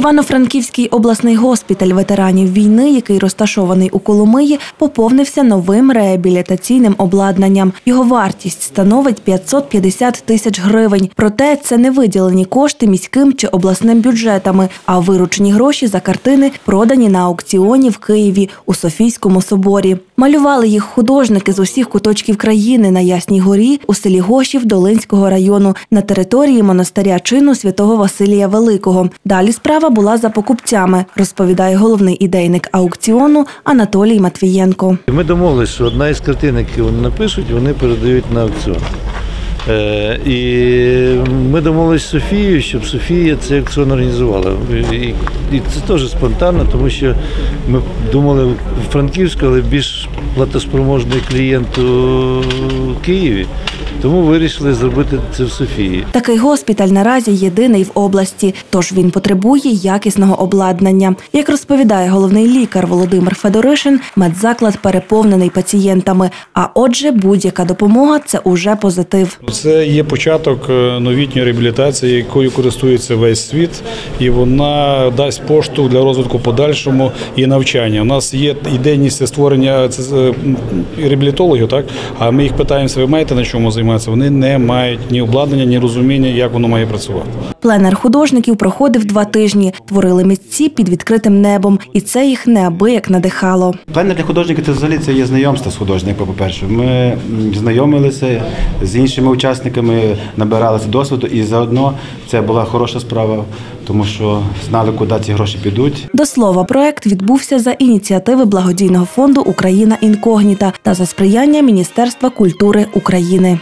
Івано-Франківський обласний госпіталь ветеранів війни, який розташований у Коломиї, поповнився новим реабілітаційним обладнанням. Його вартість становить 550 тисяч гривень. Проте це не виділені кошти міським чи обласним бюджетами, а виручені гроші за картини продані на аукціоні в Києві у Софійському соборі. Малювали їх художники з усіх куточків країни на Ясній горі у селі Гошів Долинського району на території монастиря чину святого Василія Великого. Далі справа була за покупцями, розповідає головний ідейник аукціону Анатолій Матвієнко. Ми домовилися, що одна із картин, які вони напишуть, вони передають на аукціон. Е, і ми домовилися з Софією, щоб Софія цей аукціон організувала. І, це теж спонтанно, тому що ми думали в Франківську, але більш платоспроможний клієнт у Києві. Тому вирішили зробити це в Софії. Такий госпіталь наразі єдиний в області, тож він потребує якісного обладнання. Як розповідає головний лікар Володимир Федоришин, медзаклад переповнений пацієнтами. А отже, будь-яка допомога це уже позитив. Це є початок е, новітньої реабілітації, якою користується весь світ, і вона дасть поштовх для розвитку подальшому і навчання. У нас є ідейність створення е, реабілітологів, так а ми їх питаємося, ви маєте на чому займатися? Вони не мають ні обладнання, ні розуміння, як воно має працювати. Пленер художників проходив два тижні. Творили митці під відкритим небом, і це їх неабияк надихало. Пленер для художників це взагалі це є знайомство з художником, по-перше. Ми знайомилися з іншими учасниками, набиралися досвіду, і заодно це була хороша справа, тому що знали, куди ці гроші підуть. До слова, проект відбувся за ініціативи благодійного фонду Україна інкогніта та за сприяння Міністерства культури України.